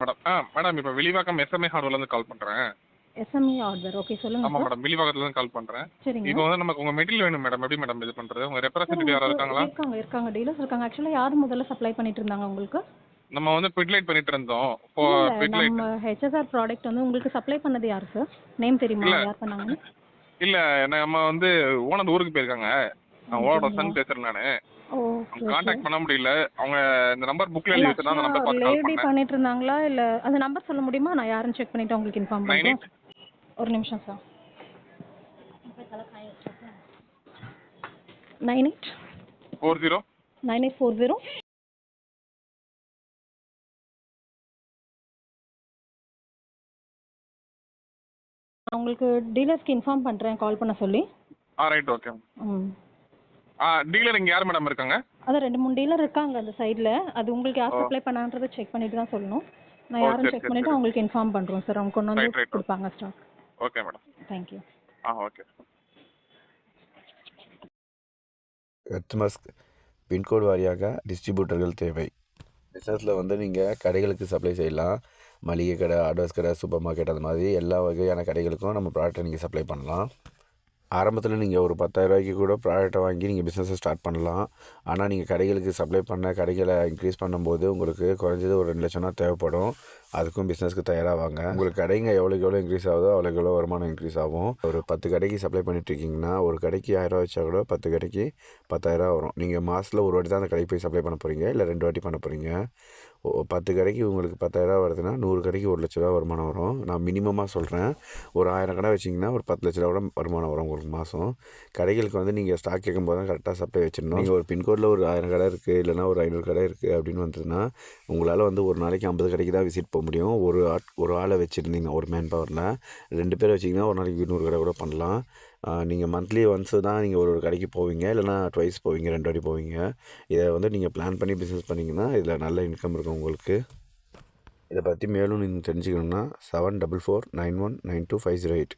Madam ஆ madam இப்போ விழிவாக்கம் SMA ஹார்ட்வேர்லேருந்து கால் பண்ணுறேன் SME order okay சொல்லுங்கள் ஆமாம் சார் மேடம் விழிவாக்கத்துலேருந்து கால் பண்ணுறேன் சரிங்க. இப்போ வந்து நமக்கு உங்கள் மெட்டீரியல் வேணும் மேடம் எப்படி மேடம் இது பண்ணுறது உங்கள் ரெப்ரசன்டேட்டிவ் யாராவது இருக்காங்களா? இருக்காங்க இருக்காங்க டீலர்ஸ் இருக்காங்க. ஆக்சுவலாக யார் முதல்ல சப்ளை பண்ணிட்டு இருந்தாங்க உங்களுக்கு? நம்ம வந்து பிட்லைட் பண்ணிட்டு இருந்தோம். இப்போ பிட்லைட் நம்ம ஹெச்எஸ்ஆர் ப்ராடக்ட் வந்து உங்களுக்கு சப்ளை பண்ணது யார் சார் நேம் தெரியுமா. யார் பண்ணாங்கன்னு? இல்லை நம்ம வந்து ஓனர் ஊருக்கு போயிருக்காங்க. நான் ஓனரோட சன் பேசுகிறேன் நான். ஓகே கான்டாக்ட் பண்ண முடியல. அவங்க இந்த நம்பர் புக்கில் எழுதி வச்சுருந்தா அந்த நம்பர் பார்த்து கால் பண்ணேன் பண்ணிட்டு இருந்தாங்களா இல்ல அந்த நம்பர் சொல்ல முடியுமா? நான் யாருன்னு செக் பண்ணிட்டு உங்களுக்கு இன்ஃபார்ம் எயிட் ஒரு நிமிஷம் sir nine eight four zero nine eight four zero உங்களுக்கு டீலர்ஸ்க்கு இன்ஃபார்ம் பண்ணுறேன் கால் பண்ண சொல்லி. ஆ ரைட் ஓகே ம். டீலர் இங்கே யார் மேடம் இருக்காங்க? அதான் ரெண்டு மூணு டீலர் இருக்காங்க அந்த சைடில் அது உங்களுக்கு யார். சப்ளை பண்ணான்றதை செக் பண்ணிட்டு தான் சொல்லணும். நான் சரி, செக் சரி. உங்களுக்கு இன்ஃபார்ம் பண்ணுறோம் சார் அவங்க கொண்டு வந்து. கொடுப்பாங்க stock okay madam thank you ah okay customers pincode வாரியாக டிஸ்ட்ரிபியூட்டர்கள் தேவை. பிஸ்னஸில் வந்து நீங்கள் கடைகளுக்கு சப்ளை செய்யலாம். மளிகை கடை ஆர்டர்ஸ் கடை சூப்பர் மார்க்கெட் அந்த மாதிரி எல்லா வகையான கடைகளுக்கும் நம்ம ப்ராடக்ட்டை நீங்கள் சப்ளை பண்ணலாம். ஆரம்பத்தில் நீங்கள் ஒரு பத்தாயிரரூவாய்க்கு கூட ப்ராடக்ட்டை வாங்கி நீங்கள் பிஸ்னஸை ஸ்டார்ட் பண்ணலாம். ஆனால் நீங்கள் கடைகளுக்கு சப்ளை பண்ண கடைகளை இன்க்ரீஸ் பண்ணும்போது உங்களுக்கு குறைஞ்சது ஒரு ரெண்டு லட்சம்னா தேவைப்படும். அதுக்கும் பிஸ்னஸ்க்கு தயாராவாங்க. உங்களுக்கு கடைங்க எவ்வளோக்கு எவ்வளோ இன்க்ரீஸ் ஆகுதோ அவ்வளோக்கு எவ்வளோ வருமானம் இன்க்ரீஸ் ஆகும். ஒரு பத்து கடைக்கு சப்ளை பண்ணிட்டுருக்கீங்கன்னா ஒரு கடைக்கு ஆயிரம் வச்சா கூட பத்து கடைக்கு பத்தாயிரரூவா வரும். நீங்கள் மாதத்தில் ஒரு வாட்டி தான் அந்த கடைக்கு போய் சப்ளை பண்ண போகிறீங்க இல்லை ரெண்டு வாட்டி பண்ண போகிறீங்க பத்து கடைக்கு உங்களுக்கு பத்தாயிரரூவா வருதுன்னா நூறு கடைக்கு ஒரு லட்ச ரூபா வருமானம் வரும். நான் மினிமமாக சொல்கிறேன் ஒரு ஆயிரம் கடை வச்சிங்கன்னா ஒரு பத்து லட்ச ரூபா கூட வருமானம் வரும் உங்களுக்கு மாதம் கடைகளுக்கு வந்து நீங்கள் ஸ்டாக் கேட்கும்போது தான் கரெக்டாக சப்ளை வச்சிடணும். நீங்கள் ஒரு பின்கோடில் ஒரு ஆயிரம் கடை இருக்குது இல்லைனா ஒரு ஐநூறு கடை இருக்குது அப்படின்னு வந்ததுன்னா உங்களால் வந்து ஒரு நாளைக்கு ஐம்பது கடைக்கு தான் விசிட் போக முடியும். ஒரு ஆட் ஒரு ஆளை வச்சுருந்தீங்க ஒரு மேன் பவரில் ரெண்டு பேர் வச்சிங்கன்னா ஒரு நாளைக்கு நூறு கடை கூட பண்ணலாம். நீங்கள் மந்த்லி ஒன்ஸு தான் நீங்கள் ஒரு ஒரு கடைக்கு போவீங்க. இல்லைனா ட்வைஸ் போவீங்க ரெண்டு வாட்டி போவீங்க. இதை வந்து நீங்கள் பிளான் பண்ணி பிஸ்னஸ் பண்ணிங்கன்னா இதில் நல்ல இன்கம் இருக்கும் உங்களுக்கு. இதை பற்றி மேலும் நீங்கள் தெரிஞ்சுக்கணுன்னா seven double four nine one nine two five zero eight